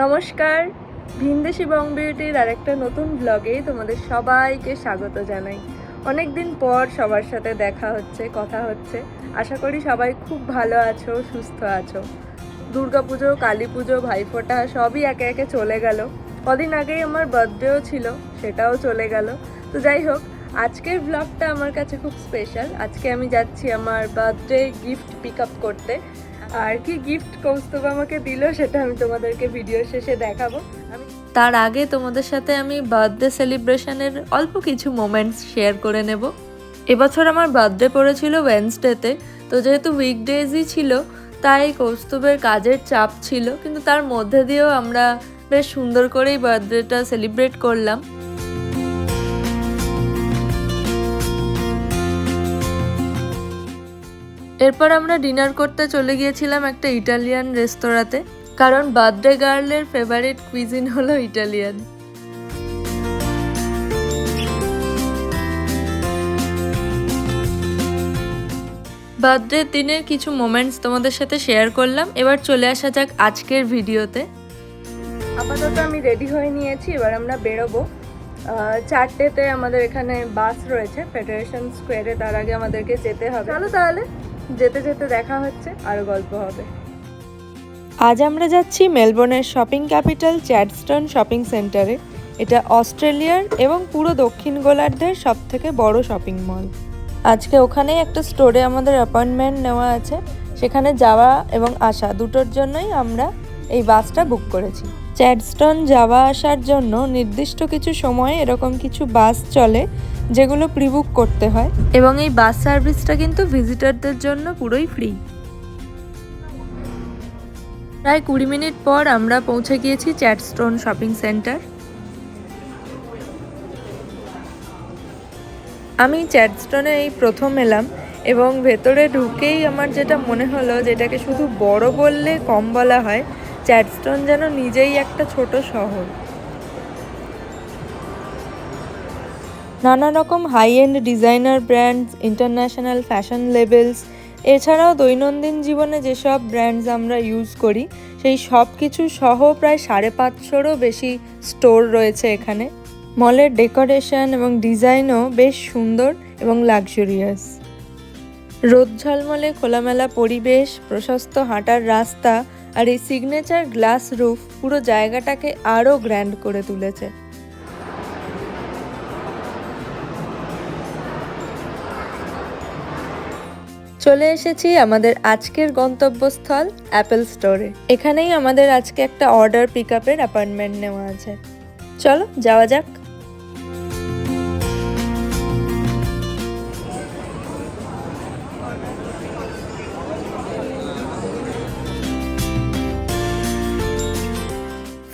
নমস্কার। ভিনদেশি বং বিউটির আরেকটা নতুন ব্লগে তোমাদের সবাইকে স্বাগত জানাই। অনেক দিন পর সবার সাথে দেখা হচ্ছে, কথা হচ্ছে। আশা করি সবাই খুব ভালো আছো, সুস্থ আছো। দুর্গাপুজো কালী পুজো ভাইফোঁটা সবই একে একে চলে গেল। কদিন আগেই আমার বার্থডেও ছিল, সেটাও চলে গেল। তো যাই হোক, আজকের ব্লগটা আমার কাছে খুব স্পেশাল আজকে আমি যাচ্ছি আমার বার্থডে গিফট পিক আপ করতে। আর কি গিফট কৌস্তব আমাকে দিল সেটা আমি তোমাদেরকে ভিডিও শেষে দেখাবো। তার আগে তোমাদের সাথে আমি বার্থডে সেলিব্রেশনের অল্প কিছু মোমেন্টস শেয়ার করে নেব। এবছর আমার বার্থডে পড়েছিল ওয়েনসডেতে তো যেহেতু উইকডেজই ছিল, তাই কৌস্তবের কাজের চাপ ছিল, কিন্তু তার মধ্যে দিয়েও আমরা বেশ সুন্দর করেই বার্থডেটা সেলিব্রেট করলাম। এরপর আমরা ডিনার করতে চলে গিয়েছিলাম একটা ইটালিয়ান রেস্তোরাঁতে, কারণ বার্থডে গার্লের ফেভারিট কুইজিন হলো ইটালিয়ান। বার্থডে দিনের কিছু মোমেন্টস তোমাদের সাথে শেয়ার করলাম, এবার চলে আসা যাক আজকের ভিডিওতে। আপাতত আমি রেডি হয়ে নিয়েছি, এবার আমরা বেরোবো। চারটেতে আমাদের এখানে বাস রয়েছে, ফেডারেশন স্কোয়ারে, তার আগে আমাদেরকে যেতে হবে। চলো তাহলে। যেতে যেতে দেখা হচ্ছে আরও গল্প হবে। আজ আমরা যাচ্ছি মেলবোর্নের শপিং ক্যাপিটাল চ্যাডস্টন শপিং সেন্টারে। এটা অস্ট্রেলিয়ার এবং পুরো দক্ষিণ গোলার্ধের সব থেকে বড় শপিং মল। আজকে ওখানেই একটা স্টোরে আমাদের অ্যাপয়েন্টমেন্ট নেওয়া আছে। সেখানে যাওয়া এবং আসা দুটোর জন্যই আমরা এই বাসটা বুক করেছি। চ্যাডস্টন যাওয়া আসার জন্য নির্দিষ্ট কিছু সময়ে এরকম কিছু বাস চলে, যেগুলো প্রিবুক করতে হয়। এবং এই বাস সার্ভিসটা কিন্তু ভিজিটারদের জন্য পুরোই ফ্রি প্রায় কুড়ি মিনিট পর আমরা পৌঁছে গিয়েছি চ্যাটস্টোন শপিং সেন্টার আমি চ্যাটস্টোনে এই প্রথম এলাম এবং ভেতরে ঢুকেই আমার যেটা মনে হলো যেটাকে শুধু বড় বললে কম বলা হয় চ্যাটস্টোন যেন নিজেই একটা ছোট শহর। নানা রকম high end designer brands international fashion labels এছাড়াও দৈনন্দিন জীবনে যেসব ব্র্যান্ডস আমরা ইউজ করি, সেই সব কিছু সহ প্রায় সাড়ে পাঁচশোরও বেশি স্টোর রয়েছে এখানে। মলের ডেকোরেশন এবং ডিজাইনও বেশ সুন্দর এবং লাক্সুরিয়াস রোদ ঝলমলে খোলামেলা পরিবেশ, প্রশস্ত হাঁটার রাস্তা আর এই সিগনেচার গ্লাস রুফ পুরো জায়গাটাকে আরও গ্র্যান্ড করে তুলেছে। চলে এসেছি আমাদের আজকের গন্তব্যস্থল অ্যাপেল স্টোরে এখানেই আমাদের আজকে একটা অর্ডার পিক আপের অ্যাপয়েন্টমেন্ট নেওয়া আছে। চলো, যাওয়া যাক।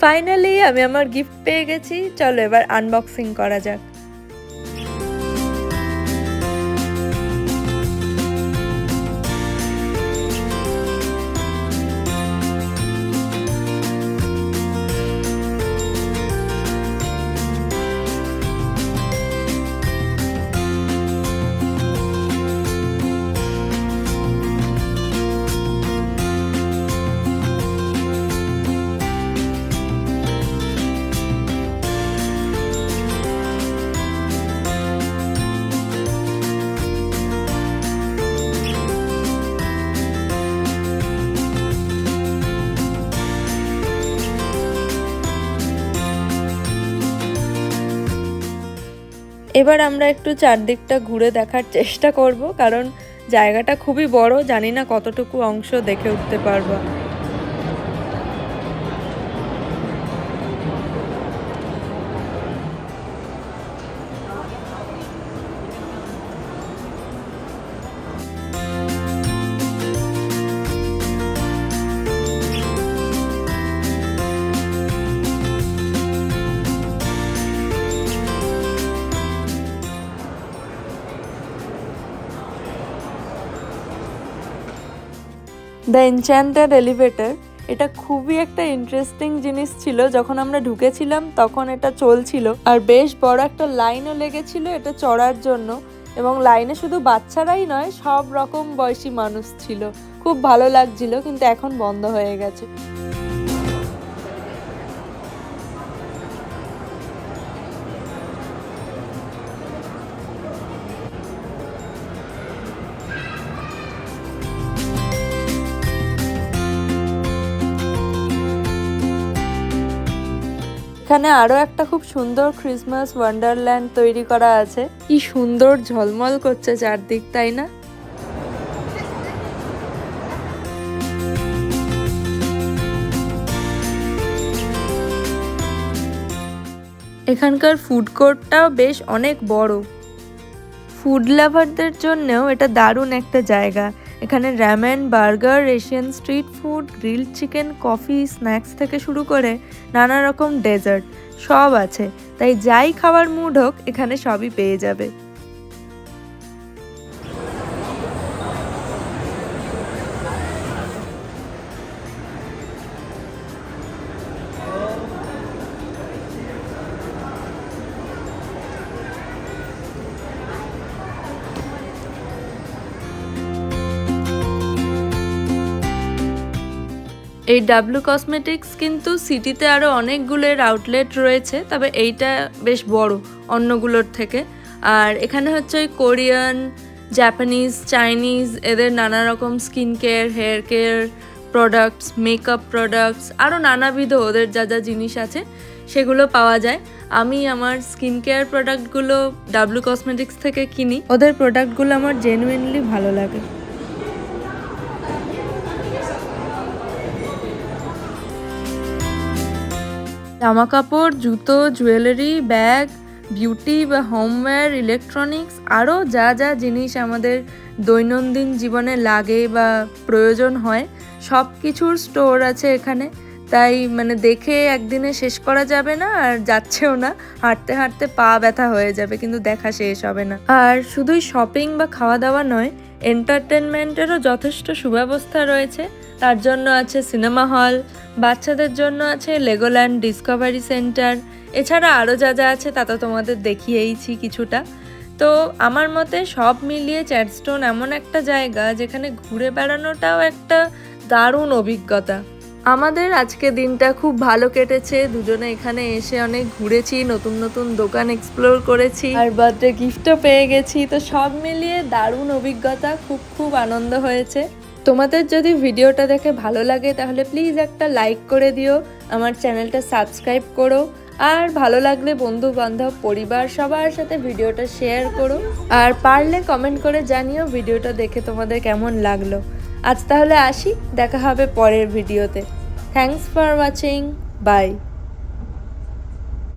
ফাইনালি আমি আমার গিফট পেয়ে গেছি। চলো এবার আনবক্সিং করা যাক। এবার আমরা একটু চারদিকটা ঘুরে দেখার চেষ্টা করব, কারণ জায়গাটা খুবই বড়, জানি না কতটুকু অংশ দেখে উঠতে পারব। দ্য এনচ্যান্টেড এলিভেটার এটা খুবই একটা ইন্টারেস্টিং জিনিস ছিল। যখন আমরা ঢুকেছিলাম, তখন এটা চলছিল। আর বেশ বড় একটা লাইনও লেগেছিল এটা চড়ার জন্য। এবং লাইনে শুধু বাচ্চারাই নয়, সব রকম বয়সী মানুষ ছিল। খুব ভালো লাগছিল, কিন্তু এখন বন্ধ হয়ে গেছে। এখানে আরও একটা খুব সুন্দর ক্রিসমাস ওয়ান্ডারল্যান্ড তৈরি করা আছে। কি সুন্দর ঝলমল করছে চারদিক, তাই না? এখানকার ফুড কোর্টটাও বেশ অনেক বড়। ফুড লাভারদের জন্যও এটা দারুণ একটা জায়গা। এখানে ramen burger Asian street food grill chicken coffee snacks থেকে শুরু করে নানা রকম ডেজার্ট সব আছে। তাই যাই খাবার মুড হোক, এখানে সবই পেয়ে যাবে। এই ডাব্লু কসমেটিক্স কিন্তু সিটিতে আরও অনেকগুলোর আউটলেট রয়েছে, তবে এইটা বেশ বড় অন্যগুলোর থেকে। আর এখানে হচ্ছে ওই কোরিয়ান জাপানিজ চাইনিজ এদের নানা রকম skin care hair care products makeup products আরও নানাবিধ ওদের যা যা জিনিস আছে, সেগুলো পাওয়া যায়। আমি আমার স্কিন কেয়ার প্রোডাক্টগুলো ডাব্লু কসমেটিক্স থেকে কিনি। ওদের প্রোডাক্টগুলো আমার জেনুইনলি ভালো লাগে। জামা কাপড় জুতো, জুয়েলারি, ব্যাগ, বিউটি বা হোমওয়্যার, ইলেকট্রনিক্স, আরও যা যা জিনিস আমাদের দৈনন্দিন জীবনে লাগে বা প্রয়োজন হয়, সব কিছুর স্টোর আছে এখানে। তাই মানে দেখে একদিনে শেষ করা যাবে না আর যাচ্ছেও না। হাঁটতে হাঁটতে পা ব্যথা হয়ে যাবে, কিন্তু দেখা শেষ হবে না। আর শুধুই শপিং বা খাওয়া দাওয়া নয় এন্টারটেনমেন্টেরও যথেষ্ট সুব্যবস্থা রয়েছে। তার জন্য আছে সিনেমা হল, বাচ্চাদের জন্য আছে লেগোল্যান্ড ডিসকভারি সেন্টার, এছাড়া আরও যা যা আছে তা তো তোমাদের দেখিয়েইছি কিছুটা। তো আমার মতে সব মিলিয়ে চ্যাটস্টোন এমন একটা জায়গা যেখানে ঘুরে বেড়ানোটাও একটা দারুণ অভিজ্ঞতা। আমাদের আজকে দিনটা খুব ভালো কেটেছে, দুজনে এখানে এসে অনেক ঘুরেছি, নতুন নতুন দোকান এক্সপ্লোর করেছি। আর বার্থডে গিফটও পেয়ে গেছি, তো সব মিলিয়ে দারুণ অভিজ্ঞতা, খুব খুব আনন্দ হয়েছে। তোমাদের যদি ভিডিওটা দেখে ভালো লাগে, তাহলে প্লিজ একটা লাইক করে দিও, আমার চ্যানেলটা সাবস্ক্রাইব করো, আর ভালো লাগলে বন্ধু বান্ধব পরিবার, সবার সাথে ভিডিওটা শেয়ার করো, আর পারলে কমেন্ট করে জানিও ভিডিওটা দেখে তোমাদের কেমন লাগল। আজ তাহলে আসি, দেখা হবে পরের ভিডিওতে। Thanks for watching by